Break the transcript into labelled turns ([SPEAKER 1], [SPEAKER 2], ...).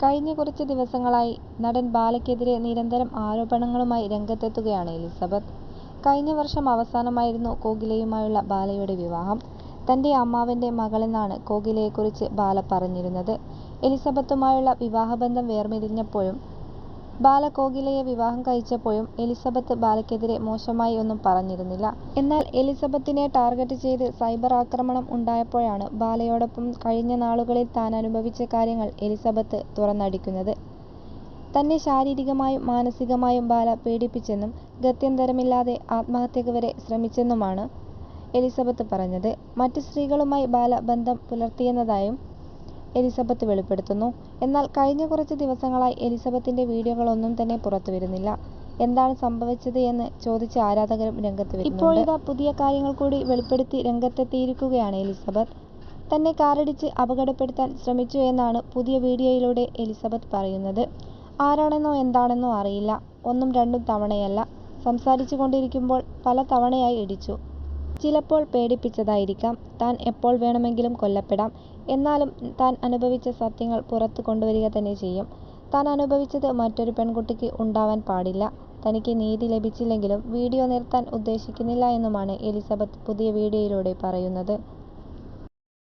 [SPEAKER 1] കഴിഞ്ഞ കുറച്ച് ദിവസങ്ങളായി നടൻ ബാലയ്ക്കെതിരെ നിരന്തരം ആരോപണങ്ങളുമായി രംഗത്തെത്തുകയാണ് എലിസബത്ത്. കഴിഞ്ഞ വർഷം അവസാനമായിരുന്നു കോകിലയുമായുള്ള ബാലയുടെ വിവാഹം. തന്റെ അമ്മാവന്റെ മകളെന്നാണ് കോകിലയെക്കുറിച്ച് ബാല പറഞ്ഞിരുന്നത്. എലിസബത്തുമായുള്ള വിവാഹബന്ധം വേർപിരിഞ്ഞപ്പോഴും ബാല കോകിലയെ വിവാഹം കഴിച്ചപ്പോഴും എലിസബത്ത് ബാലയ്ക്കെതിരെ മോശമായി ഒന്നും പറഞ്ഞിരുന്നില്ല. എന്നാൽ എലിസബത്തിനെ ടാർഗറ്റ് ചെയ്ത് സൈബർ ആക്രമണം ഉണ്ടായപ്പോഴാണ് ബാലയോടൊപ്പം കഴിഞ്ഞ നാളുകളിൽ താൻ അനുഭവിച്ച കാര്യങ്ങൾ എലിസബത്ത് തുറന്നടിക്കുന്നത്. തന്നെ ശാരീരികമായും മാനസികമായും ബാല പീഡിപ്പിച്ചെന്നും ഗത്യന്തരമില്ലാതെ ആത്മഹത്യക്ക് വരെ ശ്രമിച്ചെന്നുമാണ് എലിസബത്ത് പറഞ്ഞത്. മറ്റ് സ്ത്രീകളുമായി ബാല ബന്ധം പുലർത്തിയിരുന്നതായും എലിസബത്ത് വെളിപ്പെടുത്തുന്നു. എന്നാൽ കഴിഞ്ഞ കുറച്ച് ദിവസങ്ങളായി എലിസബത്തിന്റെ വീഡിയോകളൊന്നും തന്നെ പുറത്തു വരുന്നില്ല എന്താണ് സംഭവിച്ചത് എന്ന് ചോദിച്ച് ആരാധകരും രംഗത്ത് വരുന്നുണ്ട്. ഇപ്പോഴിതാ പുതിയ കാര്യങ്ങൾ കൂടി വെളിപ്പെടുത്തി രംഗത്തെത്തിയിരിക്കുകയാണ് എലിസബത്ത്. തന്നെ കാറിടിച്ച് അപകടപ്പെടുത്താൻ ശ്രമിച്ചു എന്നാണ് പുതിയ വീഡിയോയിലൂടെ എലിസബത്ത് പറയുന്നത്. ആരാണെന്നോ എന്താണെന്നോ അറിയില്ല. ഒന്നും രണ്ടും തവണയല്ല. സംസാരിച്ചു കൊണ്ടിരിക്കുമ്പോൾ പല തവണയായി ഇടിച്ചു. ചിലപ്പോൾ പേടിപ്പിച്ചതായിരിക്കാം. താൻ എപ്പോൾ വേണമെങ്കിലും കൊല്ലപ്പെടാം. എന്നാലും താൻ അനുഭവിച്ച സത്യങ്ങൾ പുറത്തു കൊണ്ടുവരിക തന്നെ ചെയ്യും. താൻ അനുഭവിച്ചത് മറ്റൊരു പെൺകുട്ടിക്ക് ഉണ്ടാവാൻ പാടില്ല. തനിക്ക് നീതി ലഭിച്ചില്ലെങ്കിലും വീഡിയോ നിർത്താൻ ഉദ്ദേശിക്കുന്നില്ല എന്നുമാണ് എലിസബത്ത് പുതിയ വീഡിയോയിലൂടെ പറയുന്നത്.